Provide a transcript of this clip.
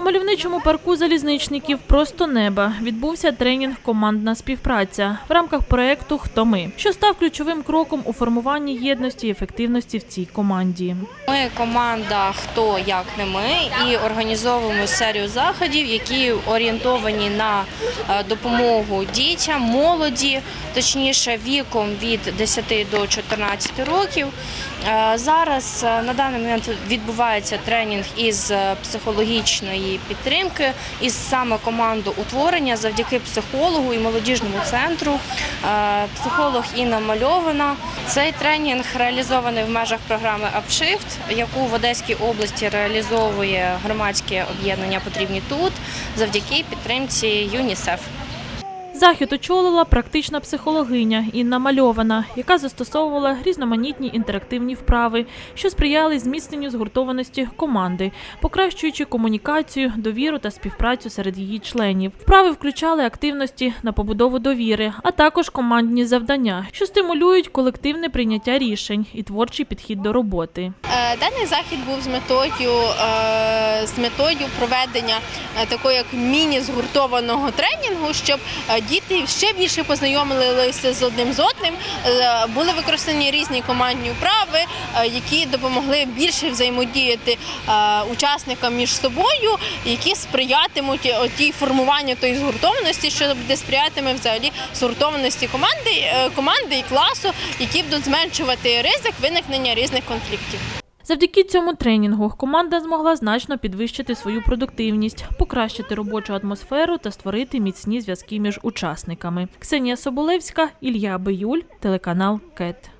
У мальовничому парку залізничників просто неба відбувся тренінг Командна співпраця в рамках проекту Хто ми, що став ключовим кроком у формуванні єдності і ефективності в цій команді. Ми команда Хто як не ми і організовуємо серію заходів, які орієнтовані на е, допомогу дітям, молоді, точніше віком від 10 до 14 років. Е, Зараз е, на даний момент відбувається тренінг із е, підтримки, із саме команду утворення завдяки психологу і молодіжному центру. Е, Психолог Інна Мальована. Цей тренінг реалізований в межах програми «Апшифт», яку в Одеській області реалізовує громадське об'єднання Потрібні тут завдяки підтримці ЮНІСЕФ. Захід очолила практична психологиня Інна Мальована, яка застосовувала різноманітні інтерактивні вправи, що сприяли зміцненню згуртованості команди, покращуючи комунікацію, довіру та співпрацю серед її членів. Вправи включали активності на побудову довіри, а також командні завдання, що стимулюють колективне прийняття рішень і творчий підхід до роботи. Е, Даний захід був з метою е, з метою проведення е, такого як міні-згуртованого тренінгу, щоб діти ще більше познайомилися з одним з одним. Е, Були використані різні командні вправи, е, які допомогли більше взаємодіяти е, учасникам між собою, які сприятимуть тій формуванню тої згуртованості, що буде сприятиме взагалі згуртованості команди, команди і класу, які будуть зменшувати ризик виникнення різних конфліктів. Завдяки цьому тренінгу команда змогла значно підвищити свою продуктивність, покращити робочу атмосферу та створити міцні зв'язки між учасниками. Ксенія Соболевська, Ілья Биюль, телеканал КЕТ.